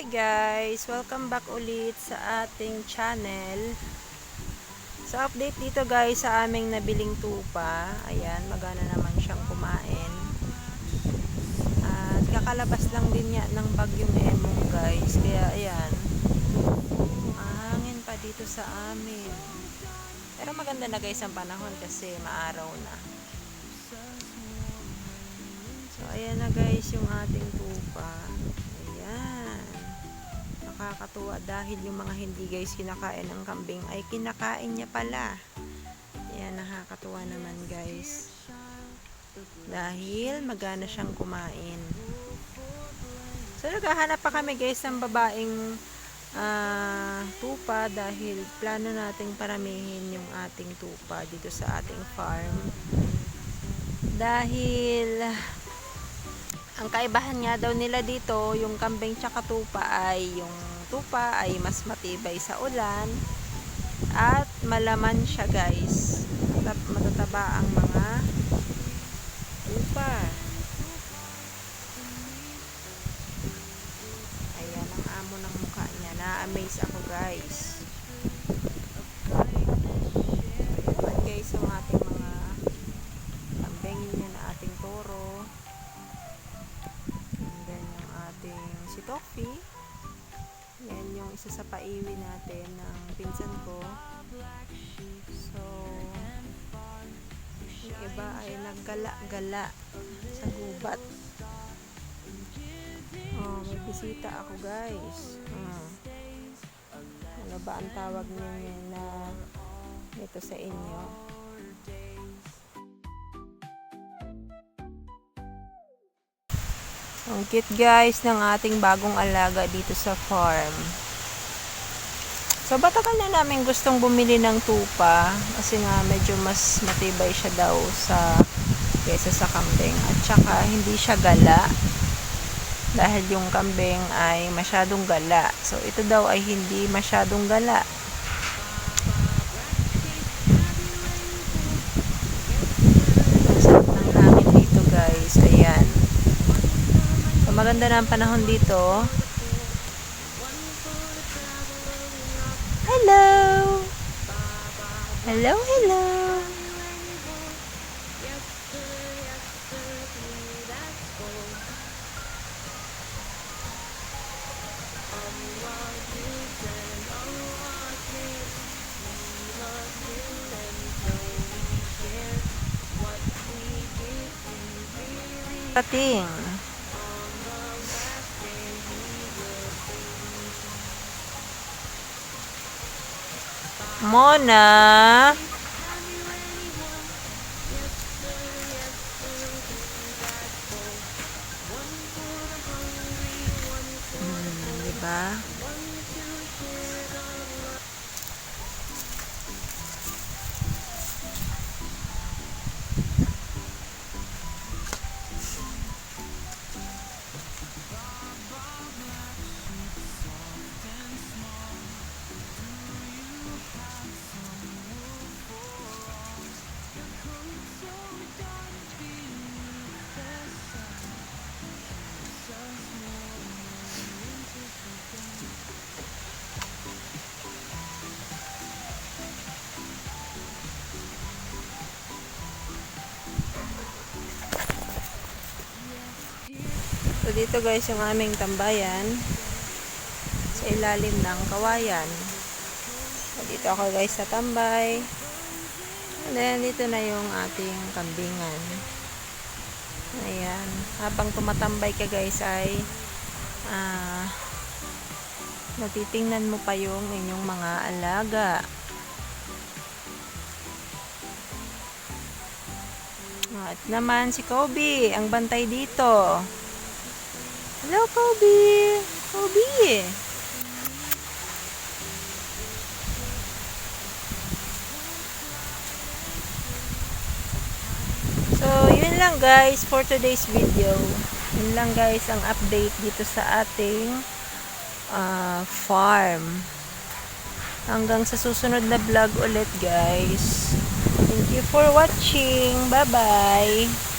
Hi guys! Welcome back ulit sa ating channel. Sa update dito guys sa aming nabiling tupa. Ayan, magana naman siyang kumain. At kakalabas lang din niya ng bagyong emong guys. Kaya ayan, mahangin pa dito sa amin. Pero maganda na guys ang panahon kasi maaraw na. So, ayan na guys yung ating tupa. Nakakatuwa dahil yung mga hindi guys kinakain ng kambing ay kinakain niya pala. Ayan, nakakatuwa naman guys. Dahil magana siyang kumain. So, naghahanap pa kami guys ng babaeng ah, tupa dahil plano nating paramihin yung ating tupa dito sa ating farm. Dahil ang kaibahan nga daw nila dito, yung kambing tsaka tupa ay yung tupa ay mas matibay sa ulan at malaman siya guys. Matat- Matataba ang mga tupa. Ayan ang amo ng mukha niya. Na-amaze ako guys. Toffee. Yan yung isa sa paiwi natin ng pinsan ko. So, yung iba ay naggala-gala sa gubat. Oh, may bisita ako guys. Ah. Ano ba ang tawag niyo na dito sa inyo? Ang cute guys ng ating bagong alaga dito sa farm. So batakan na namin gustong bumili ng tupa kasi nga medyo mas matibay siya daw sa kesa sa kambing at saka hindi siya gala dahil yung kambing ay masyadong gala. So ito daw ay hindi masyadong gala. Ang sarap ng hangin dito guys. Ayan. So, maganda na ang panahon dito. Hello! Hello, hello! Pating. Mona. Hmm, di So dito guys yung aming tambayan sa ilalim ng kawayan. So, dito ako guys sa tambay. And then dito na yung ating kambingan. Ayan. Habang tumatambay ka guys ay ah natitingnan mo pa yung inyong mga alaga. At naman si Kobe, ang bantay dito. Hello, Kobe! Kobe! So, yun lang guys for today's video. Yun lang guys ang update dito sa ating ah, farm. Hanggang sa susunod na vlog ulit guys. Thank you for watching. Bye-bye!